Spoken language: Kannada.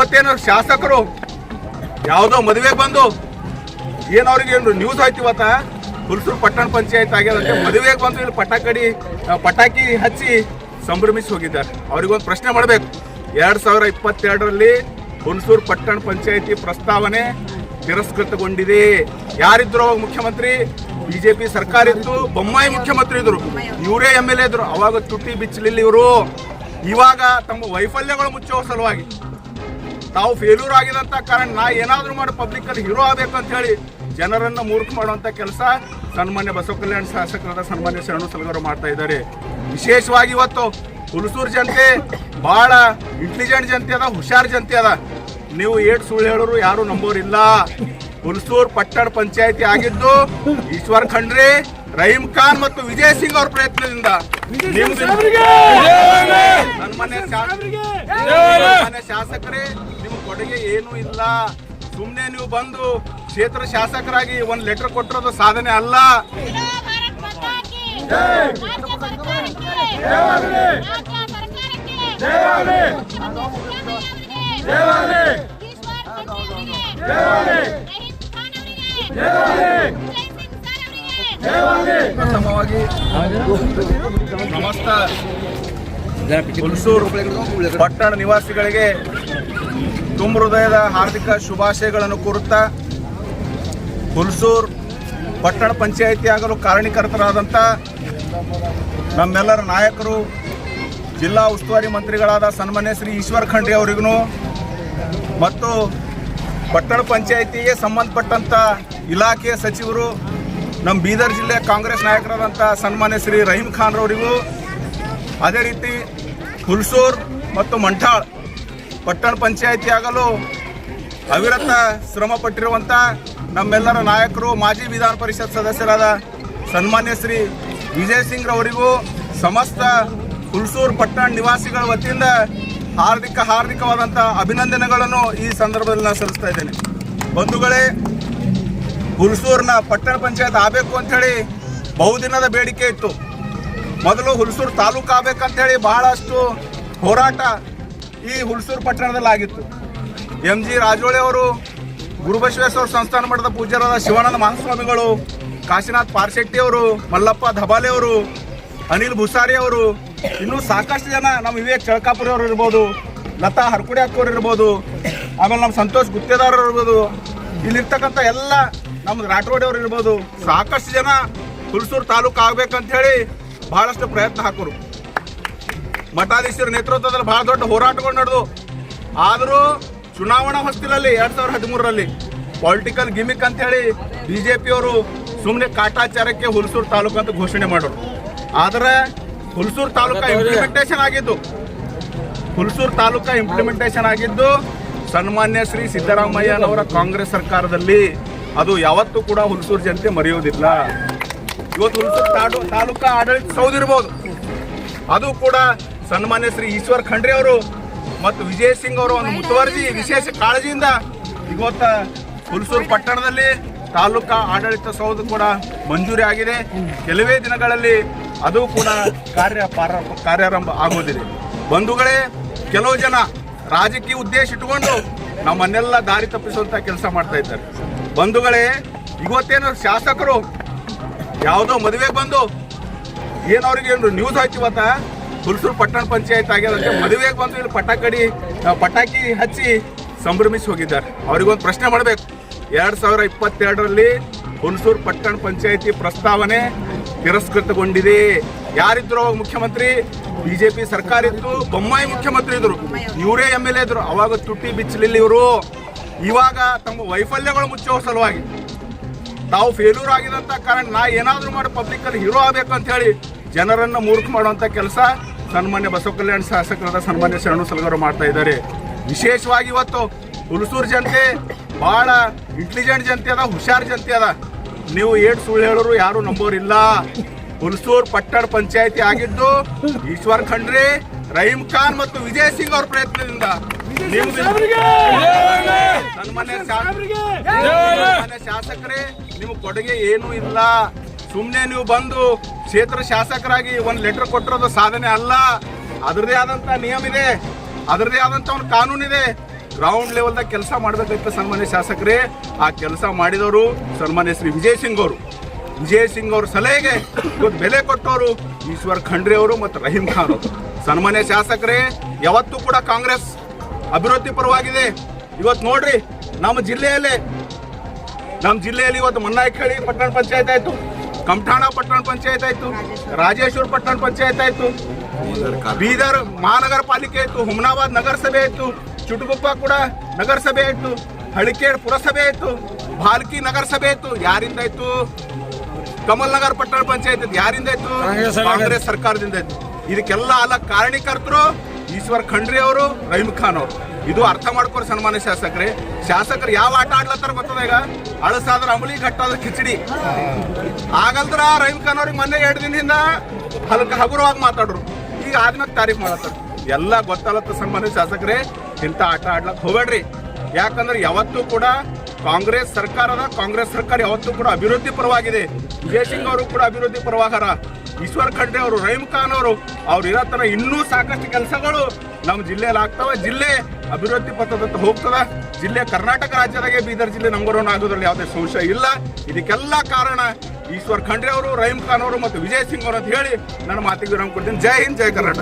ಇವತ್ತೇನು ಶಾಸಕರು ಯಾವುದೋ ಮದುವೆಗೆ ಬಂದು ಏನು ಅವ್ರಿಗೆ ಏನು ನ್ಯೂಸ್ ಆಯ್ತು ಇವತ್ತ? ಹುಲ್ಸೂರು ಪಟ್ಟಣ ಪಂಚಾಯತ್ ಆಗ್ಯದಂತೆ ಮದುವೆಗೆ ಬಂದು ಇಲ್ಲಿ ಪಟಾಕಡಿ ಪಟಾಕಿ ಹಚ್ಚಿ ಸಂಭ್ರಮಿಸಿ ಹೋಗಿದ್ದಾರೆ. ಅವ್ರಿಗೊಂದು ಪ್ರಶ್ನೆ ಮಾಡಬೇಕು. ಎರಡು ಸಾವಿರ ಇಪ್ಪತ್ತೆರಡರಲ್ಲಿ ಹುಲ್ಸೂರು ಪಟ್ಟಣ ಪಂಚಾಯತಿ ಪ್ರಸ್ತಾವನೆ ತಿರಸ್ಕೃತಗೊಂಡಿದೆ. ಯಾರಿದ್ರು ಅವಾಗ ಮುಖ್ಯಮಂತ್ರಿ? ಬಿಜೆಪಿ ಸರ್ಕಾರ ಇತ್ತು, ಬೊಮ್ಮಾಯಿ ಮುಖ್ಯಮಂತ್ರಿ ಇದ್ರು. ಇವರೇ ಎಂ ಎಲ್ ಎ ಇದ್ರು. ಅವಾಗ ತುಟಿ ಬಿಚ್ಚಲಿಲ್ಲ ಇವರು. ಇವಾಗ ತಮ್ಮ ವೈಫಲ್ಯಗಳು ಮುಚ್ಚುವ ಸಲುವಾಗಿ ತಾವು ಫೇಲ್ಯೂರ್ ಆಗಿದಂತ ಕಾರಣ ನಾ ಏನಾದ್ರೂ ಮಾಡಿ ಪಬ್ಲಿಕ್ ಅಲ್ಲಿ ಹೀರೋ ಆಗ್ಬೇಕು ಅಂತ ಹೇಳಿ ಜನರನ್ನ ಮೂರ್ಖ ಮಾಡುವಂತ ಕೆಲಸ ಸನ್ಮಾನ್ಯ ಬಸವ ಕಲ್ಯಾಣ ಶಾಸಕರಾದ ಸನ್ಮಾನ್ಯ ಶರಣು ಸಲಗರು ಮಾಡ್ತಾ ಇದ್ದಾರೆ. ವಿಶೇಷವಾಗಿ ಇವತ್ತು ಹುಲಸೂರು ಜನತೆ ಬಹಳ ಇಂಟೆಲಿಜೆಂಟ್ ಜನತೆ ಅದ ಹುಷಾರ್ ಜನತೆ ಅದ. ನೀವು ಏಟ್ ಸುಳ್ಳು ಹೇಳೋರು ಯಾರು ನಂಬೋರಿಲ್ಲ. ಹುಲಸೂರು ಪಟ್ಟಣ ಪಂಚಾಯತಿ ಆಗಿದ್ದು ಈಶ್ವರ್ ಖಂಡ್ರೆ ರಹೀಂ ಖಾನ್ ಮತ್ತು ವಿಜಯ್ ಸಿಂಗ್ ಅವ್ರ ಪ್ರಯತ್ನದಿಂದ ಸನ್ಮಾನ್ಯ ಶಾಸಕರೇ ಏನೂ ಇಲ್ಲ. ಸುಮ್ಮನೆ ನೀವು ಬಂದು ಕ್ಷೇತ್ರ ಶಾಸಕರಾಗಿ ಒಂದು ಲೆಟರ್ ಕೊಟ್ಟಿರೋದು ಸಾಧನೆ ಅಲ್ಲ. ಪ್ರಥಮವಾಗಿ ನಮಸ್ತ. ಹುಲ್ಸೂರು ಪಟ್ಟಣ ನಿವಾಸಿಗಳಿಗೆ ತುಂಬ ಹೃದಯದ ಹಾರ್ದಿಕ ಶುಭಾಶಯಗಳನ್ನು ಕೋರುತ್ತಾ ಹುಲ್ಸೂರ್ ಪಟ್ಟಣ ಪಂಚಾಯಿತಿ ಆಗಲು ಕಾರಣೀಕರ್ತರಾದಂಥ ನಮ್ಮೆಲ್ಲರ ನಾಯಕರು, ಜಿಲ್ಲಾ ಉಸ್ತುವಾರಿ ಮಂತ್ರಿಗಳಾದ ಸನ್ಮಾನ್ಯ ಶ್ರೀ ಈಶ್ವರ್ ಖಂಡ್ರಿ ಅವರಿಗೂ ಮತ್ತು ಪಟ್ಟಣ ಪಂಚಾಯಿತಿಗೆ ಸಂಬಂಧಪಟ್ಟಂಥ ಇಲಾಖೆಯ ಸಚಿವರು, ನಮ್ಮ ಬೀದರ್ ಜಿಲ್ಲೆಯ ಕಾಂಗ್ರೆಸ್ ನಾಯಕರಾದಂಥ ಸನ್ಮಾನ್ಯ ಶ್ರೀ ರಹೀಂ ಖಾನ್ರವರಿಗೂ, ಅದೇ ರೀತಿ ಹುಲ್ಸೂರ್ ಮತ್ತು ಮಂಠಾಳ್ ಪಟ್ಟಣ ಪಂಚಾಯಿತಿ ಆಗಲು ಅವಿರತ ಶ್ರಮ ಪಟ್ಟಿರುವಂಥ ನಮ್ಮೆಲ್ಲರ ನಾಯಕರು, ಮಾಜಿ ವಿಧಾನ ಪರಿಷತ್ ಸದಸ್ಯರಾದ ಸನ್ಮಾನ್ಯ ಶ್ರೀ ವಿಜಯ್ ಸಿಂಗ್ ಅವರಿಗೂ ಸಮಸ್ತ ಹುಲ್ಸೂರು ಪಟ್ಟಣ ನಿವಾಸಿಗಳ ವತಿಯಿಂದ ಹಾರ್ದಿಕ ಹಾರ್ದಿಕವಾದಂಥ ಅಭಿನಂದನೆಗಳನ್ನು ಈ ಸಂದರ್ಭದಲ್ಲಿ ನಾನು ಸಲ್ಲಿಸ್ತಾ ಇದ್ದೇನೆ. ಬಂಧುಗಳೇ, ಹುಲ್ಸೂರಿನ ಪಟ್ಟಣ ಪಂಚಾಯತ್ ಆಗಬೇಕು ಅಂಥೇಳಿ ಬಹುದಿನದ ಬೇಡಿಕೆ ಇತ್ತು. ಮೊದಲು ಹುಲ್ಸೂರು ತಾಲೂಕು ಆಗ್ಬೇಕಂತೇಳಿ ಬಹಳಷ್ಟು ಹೋರಾಟ ಈ ಹುಲ್ಸೂರು ಪಟ್ಟಣದಲ್ಲಿ ಆಗಿತ್ತು. ಎಂ ಜಿ ರಾಜೋಳಿ ಅವರು ಗುರುಬಸವೇಶ್ವರ ಸಂಸ್ಥಾನ ಮಠದ ಪೂಜ್ಯರಾದ ಶಿವಾನಂದ ಮಹಾಸ್ವಾಮಿಗಳು ಕಾಶಿನಾಥ್ ಪಾರ್ಶೆಟ್ಟಿ ಅವರು, ಮಲ್ಲಪ್ಪ ಧಬಾಲೆ ಅವರು, ಅನಿಲ್ ಭುಸಾರಿ ಅವರು, ಇನ್ನೂ ಸಾಕಷ್ಟು ಜನ ನಮ್ಮ ವಿವೇಕ್ ಚಳಕಾಪುರಿ ಅವರು ಇರ್ಬೋದು, ಲತಾ ಹರ್ಕುಡಿ ಅಕ್ಕೋರು ಇರ್ಬೋದು, ಆಮೇಲೆ ನಮ್ಮ ಸಂತೋಷ್ ಗುತ್ತೇದಾರರು ಇರ್ಬೋದು, ಇಲ್ಲಿರ್ತಕ್ಕಂಥ ಎಲ್ಲ ನಮ್ಮ ರಾಠೋಡಿ ಅವರು ಇರ್ಬೋದು, ಸಾಕಷ್ಟು ಜನ ಹುಲ್ಸೂರು ತಾಲೂಕು ಆಗ್ಬೇಕಂತ ಹೇಳಿ ಬಹಳಷ್ಟು ಪ್ರಯತ್ನ ಹಾಕೋರು. ಮಠಾಧೀಶರ ನೇತೃತ್ವದಲ್ಲಿ ಬಹಳ ದೊಡ್ಡ ಹೋರಾಟಗಳು ನಡೆದು ಆದರೂ ಚುನಾವಣಾ ಹೊಸ್ತಿಲಲ್ಲಿ ಎರಡ್ ಸಾವಿರದ ಹದಿಮೂರರಲ್ಲಿ ಪೊಲಿಟಿಕಲ್ ಗಿಮಿಕ್ ಅಂತ ಹೇಳಿ ಜೆ ಪಿಯವರು ಸುಮ್ಮನೆ ಕಾಟಾಚಾರಕ್ಕೆ ಹುಲ್ಸೂರು ತಾಲೂಕು ಅಂತ ಘೋಷಣೆ ಮಾಡೋರು ಆದರೆ ಹುಲ್ಸೂರು ತಾಲೂಕ ಇಂಪ್ಲಿಮೆಂಟೇಷನ್ ಆಗಿದ್ದು ಹುಲ್ಸೂರು ತಾಲೂಕ ಇಂಪ್ಲಿಮೆಂಟೇಷನ್ ಆಗಿದ್ದು ಸನ್ಮಾನ್ಯ ಶ್ರೀ ಸಿದ್ದರಾಮಯ್ಯನವರ ಕಾಂಗ್ರೆಸ್ ಸರ್ಕಾರದಲ್ಲಿ ಅದು ಯಾವತ್ತೂ ಕೂಡ ಹುಲ್ಸೂರು ಜನತೆ ಮರೆಯೋದಿಲ್ಲ ಇವತ್ತು ಹುಲ್ಸೂರು ತಾಲೂ ತಾಲೂಕಾ ಆಡಳಿತ ಸೌದಿರ್ಬೋದು ಅದು ಕೂಡ ಸನ್ಮಾನ್ಯ ಶ್ರೀ ಈಶ್ವರ್ ಖಂಡ್ರೆ ಅವರು ಮತ್ತು ವಿಜಯ್ ಸಿಂಗ್ ಅವರು ಒಂದು ಮುತುವರ್ಜಿ ವಿಶೇಷ ಕಾಳಜಿಯಿಂದ ಇವತ್ತ ಹುಲ್ಸೂರು ಪಟ್ಟಣದಲ್ಲಿ ತಾಲೂಕಾ ಆಡಳಿತ ಸೌಧ ಕೂಡ ಮಂಜೂರಿ ಆಗಿದೆ. ಕೆಲವೇ ದಿನಗಳಲ್ಲಿ ಅದು ಕೂಡ ಕಾರ್ಯ ಕಾರ್ಯಾರಂಭ ಆಗೋದಿದೆ ಬಂಧುಗಳೇ, ಕೆಲವು ಜನ ರಾಜಕೀಯ ಉದ್ದೇಶ ಇಟ್ಟುಕೊಂಡು ನಮ್ಮನ್ನೆಲ್ಲ ದಾರಿ ತಪ್ಪಿಸುವಂತ ಕೆಲಸ ಮಾಡ್ತಾ ಇದ್ದಾರೆ. ಬಂಧುಗಳೇ, ಇವತ್ತೇನು ಶಾಸಕರು ಯಾವುದೋ ಮದುವೆಗೆ ಬಂದು ಏನವ್ರಿಗೆ ಏನು ನ್ಯೂಸ್ ಆಯ್ತು ಇವತ್ತ ಹುಲ್ಸೂರು ಪಟ್ಟಣ ಪಂಚಾಯತ್ ಆಗ್ಯದಂತೆ ಮದುವೆಗೆ ಬಂದು ಇಲ್ಲಿ ಪಟಾಕಡಿ ಪಟಾಕಿ ಹಚ್ಚಿ ಸಂಭ್ರಮಿಸಿ ಹೋಗಿದ್ದಾರೆ. ಅವ್ರಿಗೊಂದು ಪ್ರಶ್ನೆ ಮಾಡಬೇಕು. ಎರಡು ಸಾವಿರ ಇಪ್ಪತ್ತೆರಡರಲ್ಲಿ ಹುಣಸೂರು ಪಟ್ಟಣ ಪಂಚಾಯತಿ ಪ್ರಸ್ತಾವನೆ ತಿರಸ್ಕೃತಗೊಂಡಿದೆ. ಯಾರಿದ್ರು ಅವಾಗ ಮುಖ್ಯಮಂತ್ರಿ? ಬಿಜೆಪಿ ಸರ್ಕಾರ ಇತ್ತು, ಬೊಮ್ಮಾಯಿ ಮುಖ್ಯಮಂತ್ರಿ ಇದ್ರು. ಇವರೇ ಎಂ ಎಲ್ ಎ ಇದ್ರು. ಅವಾಗ ತುಟ್ಟಿ ಬಿಚ್ಚಲಿಲ್ಲ ಇವರು. ಇವಾಗ ತಮ್ಮ ವೈಫಲ್ಯಗಳು ಮುಚ್ಚೋ ಸಲುವಾಗಿ. ತಾವು ಫೇಲ್ಯೂರ್ ಆಗಿದಂತ ಕಾರಣ ನಾ ಏನಾದರೂ ಮಾಡಿ ಪಬ್ಲಿಕ್ ಅಲ್ಲಿ ಹೀರೋ ಆಗ್ಬೇಕು ಅಂತ ಹೇಳಿ ಜನರನ್ನ ಮೂರ್ಖ ಮಾಡುವಂತ ಕೆಲಸ ಸನ್ಮಾನ್ಯ ಬಸವ ಕಲ್ಯಾಣ ಶಾಸಕರಾದ ಸನ್ಮಾನ್ಯ ಶರಣು ಸಲಗರು ಮಾಡ್ತಾ ಇದ್ದಾರೆ. ವಿಶೇಷವಾಗಿ ಇವತ್ತು ಹುಲಸೂರು ಜನತೆ ಬಹಳ ಇಂಟೆಲಿಜೆಂಟ್ ಜನತೆ ಅದ ಹುಷಾರ್ ಜನತೆ ಅದ. ನೀವು ಏಟ್ ಸುಳ್ಳು ಹೇಳೋರು ಯಾರು ನಂಬೋರಿಲ್ಲ. ಹುಲಸೂರು ಪಟ್ಟಣ ಪಂಚಾಯತಿ ಆಗಿದ್ದು ಈಶ್ವರ್ ಖಂಡ್ರೆ ರಹೀಂ ಖಾನ್ ಮತ್ತು ವಿಜಯ್ ಸಿಂಗ್ ಅವ್ರ ಪ್ರಯತ್ನದಿಂದ ಸನ್ಮಾನ್ಯ ಶಾಸಕರೇ ನಿಮ್ಮ ಕೊಡುಗೆ ಏನೂ ಇಲ್ಲ. ಸುಮ್ಮನೆ ನೀವು ಬಂದು ಕ್ಷೇತ್ರ ಶಾಸಕರಾಗಿ ಒಂದು ಲೆಟರ್ ಕೊಟ್ಟಿರೋದು ಸಾಧನೆ ಅಲ್ಲ. ಅದರದೇ ಆದಂತ ನಿಯಮ ಇದೆ. ಅದರದೇ ಆದಂತ ಒಂದು ಕಾನೂನಿದೆ ಗ್ರೌಂಡ್ ಲೆವೆಲ್ದಾಗ ಕೆಲಸ ಮಾಡಬೇಕಾಯ್ತು ಸನ್ಮಾನ್ಯ ಶಾಸಕರೇ. ಆ ಕೆಲಸ ಮಾಡಿದವರು ಸನ್ಮಾನ್ಯ ಶ್ರೀ ವಿಜಯ್ ಸಿಂಗ್ ಅವರು. ವಿಜಯ್ ಸಿಂಗ್ ಅವ್ರ ಸಲಹೆಗೆ ಇವತ್ತು ಬೆಲೆ ಕೊಟ್ಟವರು ಈಶ್ವರ್ ಖಂಡ್ರೆ ಅವರು ಮತ್ತು ರಹೀಂ ಖಾನ್ ಅವರು. ಸನ್ಮಾನ್ಯ ಶಾಸಕರೇ, ಯಾವತ್ತೂ ಕೂಡ ಕಾಂಗ್ರೆಸ್ ಅಭಿವೃದ್ಧಿ ಪರವಾಗಿದೆ. ಇವತ್ತು ನೋಡ್ರಿ, ನಮ್ಮ ಜಿಲ್ಲೆಯಲ್ಲೇ, ನಮ್ಮ ಜಿಲ್ಲೆಯಲ್ಲಿ ಇವತ್ತು ಮನ್ನಾಯಕಳಿ ಪಟ್ಟಣ ಪಂಚಾಯತ್ ಆಯ್ತು. ಕಮಠಾಣ ಪಟ್ಟಣ ಪಂಚಾಯತ್ ಆಯ್ತು, ರಾಜೇಶ್ವರ ಪಟ್ಟಣ ಪಂಚಾಯತ್ ಆಯ್ತು, ಬೀದರ್ ಮಹಾನಗರ ಪಾಲಿಕೆ ಆಯ್ತು, ಹುಮನಾಬಾದ್ ನಗರಸಭೆ ಆಯ್ತು, ಚುಟುಗುಪ್ಪ ಕೂಡ ನಗರಸಭೆ ಆಯ್ತು, ಹಳಿಕೇಡ್ ಪುರಸಭೆ ಆಯ್ತು, ಭಾಲ್ಕಿ ನಗರಸಭೆ ಆಯ್ತು, ಯಾರಿಂದ ಆಯ್ತು? ಕಮಲ್ ನಗರ್ ಪಟ್ಟಣ ಪಂಚಾಯತ್ ಯಾರಿಂದ ಆಯ್ತು? ಕಾಂಗ್ರೆಸ್ ಸರ್ಕಾರದಿಂದ ಆಯ್ತು. ಇದಕ್ಕೆಲ್ಲ ಅಲ್ಲ ಕಾರಣೀಕರ್ತರು, ಈಶ್ವರ್ ಖಂಡ್ರಿ ಅವರು ರಹೀಮ್ ಖಾನ್ ಅವರು. ಇದು ಅರ್ಥ ಮಾಡ್ಕೊರಿ ಸನ್ಮಾನ್ಯ ಶಾಸಕರೇ. ಶಾಸಕರು ಯಾವ ಆಟ ಆಡ್ಲತ್ತಾರ ಗೊತ್ತದ ಈಗ? ಅಳಸಾದ್ರ ಅಂಬಲಿ ಘಟ್ಟಾದ್ರ ಕಿಚಡಿ. ಆಗಲ್ದ್ರ ರೈಲ್ ಖಾನ್ ಅವ್ರಿಗೆ ಮೊನ್ನೆ ಎರಡು ದಿನದಿಂದ ಹಲ್ಕ ಹಗುರವಾಗಿ ಮಾತಾಡ್ರು. ಈಗ ಆದ್ಮೇಲೆ ತಾರೀಫ್ ಮಾಡತ್ತಾರ. ಎಲ್ಲ ಗೊತ್ತಲ್ಲ ಸನ್ಮಾನ್ಯ ಶಾಸಕರೇ, ಇಂಥ ಆಟ ಆಡ್ಲಕ್ ಹೋಗ್ಬೇಡ್ರಿ ಯಾಕಂದ್ರೆ ಯಾವತ್ತೂ ಕೂಡ ಕಾಂಗ್ರೆಸ್ ಸರ್ಕಾರದ, ಕಾಂಗ್ರೆಸ್ ಸರ್ಕಾರ ಯಾವತ್ತೂ ಕೂಡ ಅಭಿವೃದ್ಧಿ ಪರವಾಗಿದೆ. ವಿಜಯ್ ಸಿಂಗ್ ಅವರು ಕೂಡ ಅಭಿವೃದ್ಧಿ ಪರವಾಗರ. ಈಶ್ವರ್ ಖಂಡ್ರೆ ಅವರು, ರಹೀಮ್ ಖಾನ್ ಅವರು, ಅವ್ರು ಇರೋ ತರ ಇನ್ನೂ ಸಾಕಷ್ಟು ಕೆಲಸಗಳು ನಮ್ಮ ಜಿಲ್ಲೆಯಲ್ಲಿ ಆಗ್ತವೆ. ಜಿಲ್ಲೆ ಅಭಿವೃದ್ಧಿ ಪಥದತ್ತ ಹೋಗ್ತದ ಜಿಲ್ಲೆ ಕರ್ನಾಟಕ ರಾಜ್ಯದಾಗೆ ಬೀದರ್ ಜಿಲ್ಲೆ ನಂಬರ್ ಒನ್ ಆಗೋದ್ರಲ್ಲಿ ಯಾವುದೇ ಸಂಶಯ ಇಲ್ಲ. ಇದಕ್ಕೆಲ್ಲ ಕಾರಣ ಈಶ್ವರ್ ಖಂಡ್ರೆ ಅವರು, ರಹೀಮ್ ಖಾನ್ ಅವರು ಮತ್ತು ವಿಜಯ್ ಸಿಂಗ್ ಅವರು ಅಂತ ಹೇಳಿ ನನ್ನ ಮಾತಿಗೆ ವಿರಾಮ ಕೊಡ್ತೀನಿ. ಜೈ ಹಿಂದ್, ಜೈ ಕರ್ನಾಟಕ.